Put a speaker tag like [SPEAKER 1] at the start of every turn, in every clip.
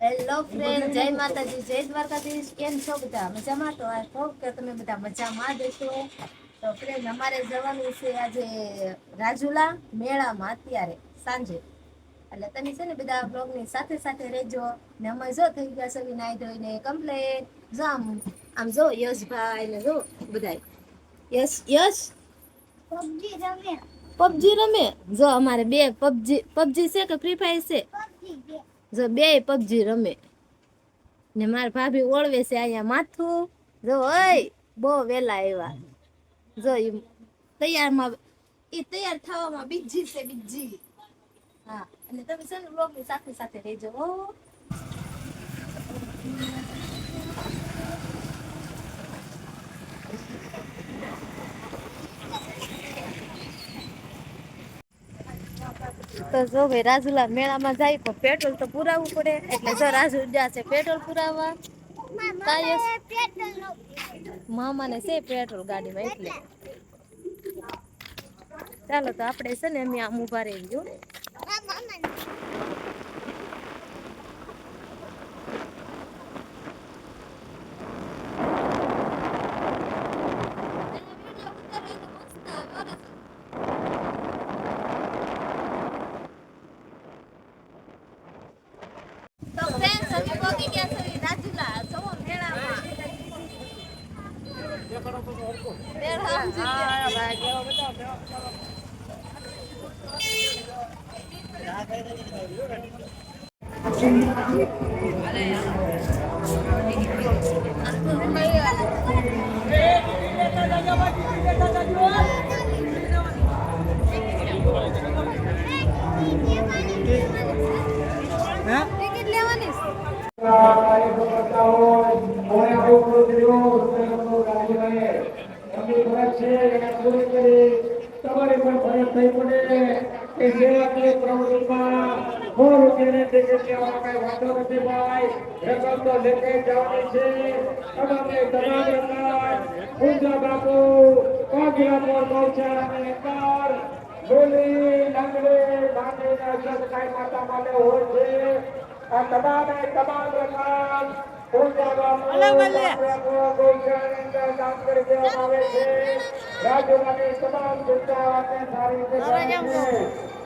[SPEAKER 1] Hello friend જય માતાજી જય દ્વારકાધીશ કેમ છો બધા? મજામાં તો આ હોપ કે તમે બધા મજામાં જ છો તો ફ્રેન્ડ અમારે જવાનું છે આજે રાજુલા મેળામાં અત્યારે સાંજે. એટલે તમે છે ને બધા બ્લોગની સાથે સાથે રહેજો. ને અમે જો થઈ ગયા છે નાઈ ધોઈને કમ્પ્લેટ જો આમ આમ જો યશભાઈ ને જો બધાય. યશ યશ?
[SPEAKER 2] પબજી રમે.
[SPEAKER 1] પબજી રમે? જો અમારે બે પબજી પબજી છે કે ફ્રી ફાયર છે?
[SPEAKER 2] પબજી
[SPEAKER 1] જો બે પબજી રમે. ને મારા ભાભી ઓળવે છે અહીંયા માથું. જો ઓય, બહુ વેલા આવ્યા. જો એ તૈયારમાં એ તૈયાર થવામાં બીજી છે બીજી. હા, અને તમે છે ને બ્લોગની સાથે સાથે રહેજો તો જો ભાઈ રાજુલા મેળામાં જાય તો પેટ્રોલ તો પુરાવવું પડે. એટલે જો રાજુ છે પેટ્રોલ પુરાવવા.
[SPEAKER 2] મામા ને
[SPEAKER 1] મામાને છે પેટ્રોલ ગાડીમાં એટલે. ચાલો તો આપણે છે ને અમે આમ ઊભા રહી જો
[SPEAKER 2] મામા
[SPEAKER 1] તો ફ્રેન્ડ્સ અમે પહોંચી ગયા છે રાજુલા જોવો મેળામાં મેળા સમજી ગયા. ટિકિટ લેવાની છે?
[SPEAKER 3] તમારે પણ ફરજ થઈ પડે કે સેવાકીય પ્રવૃત્તિમાં સો નથી તો લેખે જવાની છે તમારે તમામ રકમ પૂજા બાપુ અંદર ડોલી લંગડી માંડીને સત્સંગ માતા માટે હોય છે આ તમામે તમામ રકમ પૂજા બાપુ અંદર દાન કરી આવે છે રાજ્યની તમામ જનતાને સારી રીતે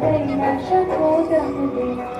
[SPEAKER 1] તો મેળામાં પહોંચી ગયા. અમારે પણ મેળામાં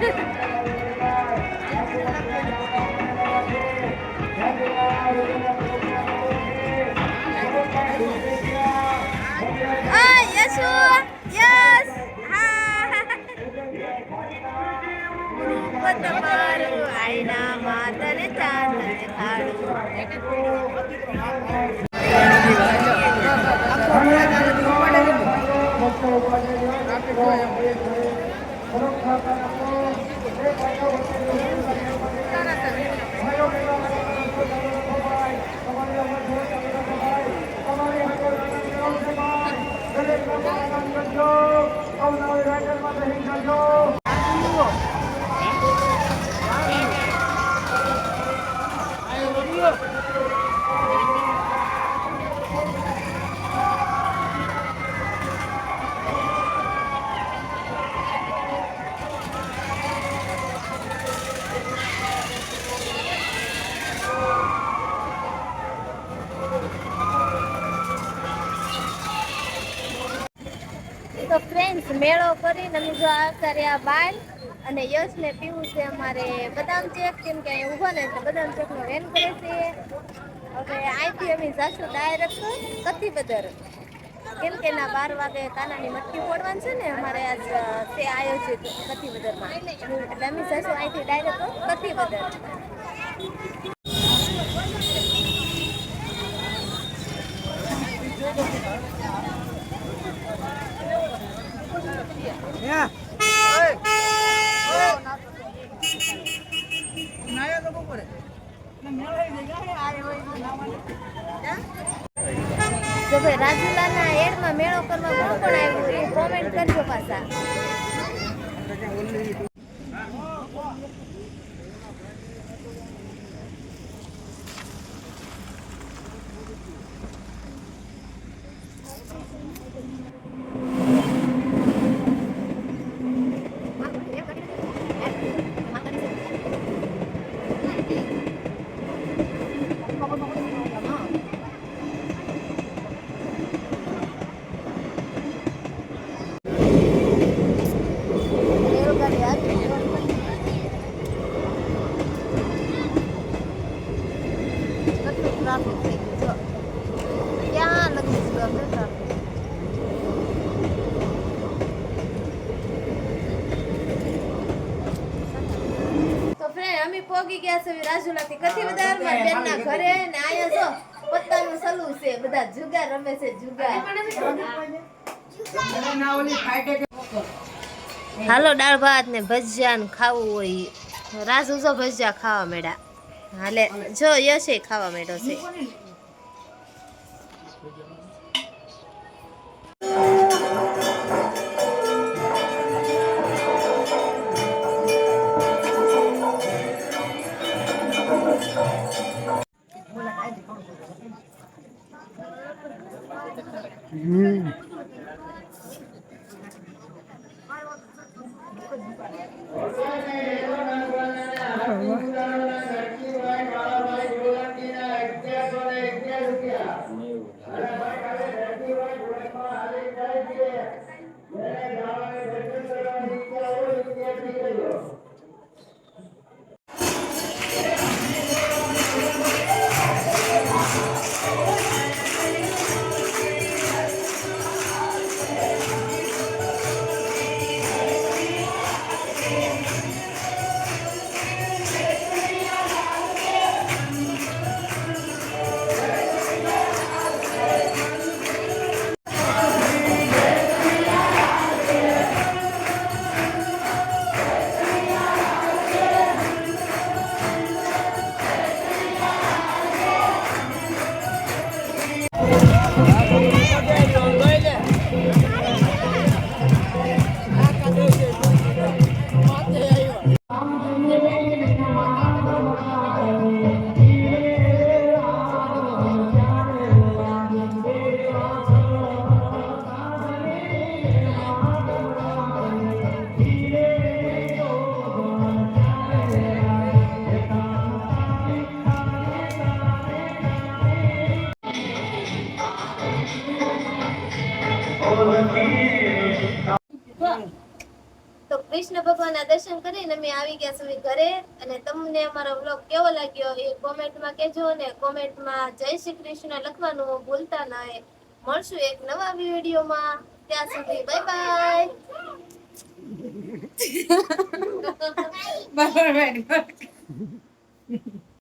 [SPEAKER 3] 哎
[SPEAKER 1] 们在 મેળો કરીને અમે જો આવતા રહ્યા બાર અને યશને પીવું છે અમારે બદામ ચેક, કેમ કે અહીં ઊભો ને એટલે બદામ ચેકનો વેન કરે છે. હવે અહીંથી અમે જાશું ડાયરેક્ટ કથી બદર. કેમ કે ના બાર વાગે કાનાની મટકી ફોડવાની છે ને, અમારે આજ તે આયોજિત કથી બદરમાં. એટલે અમે જાશું અહીંથી ડાયરેક્ટ કથી બદર જો રાજુલાના એડમાં મેળો કરવા કોણ કોણ આવ્યું છે કોમેન્ટ કરજો પાછા. ટ્રાફિક થઈ ગયું જો ક્યાં લગી છે આપણે ટ્રાફિક અમે પોગી ગયા છે રાજુલાથી. કથી બધા મારા બેનના ઘરે ને આયા જો પત્તાનું સલું છે બધા જુગાર રમે છે જુગાર. હાલો દાળ ભાત ને ભજીયા ને ખાવું હોય. રાજુ જો ભજીયા ખાવા મેળા હાલે જો યશે ખાવા મેળો છે તો કૃષ્ણ ભગવાનના દર્શન કરીને અમે આવી ગયા છીએ ઘરે. અને તમને અમારો વ્લોગ કેવો લાગ્યો એ કોમેન્ટમાં કહેજો અને કોમેન્ટમાં જય શ્રી કૃષ્ણ લખવાનું ભૂલતા નહીં. મળશું એક નવા વિડીયોમાં. ત્યાં સુધી બાય બાય
[SPEAKER 4] બરાબર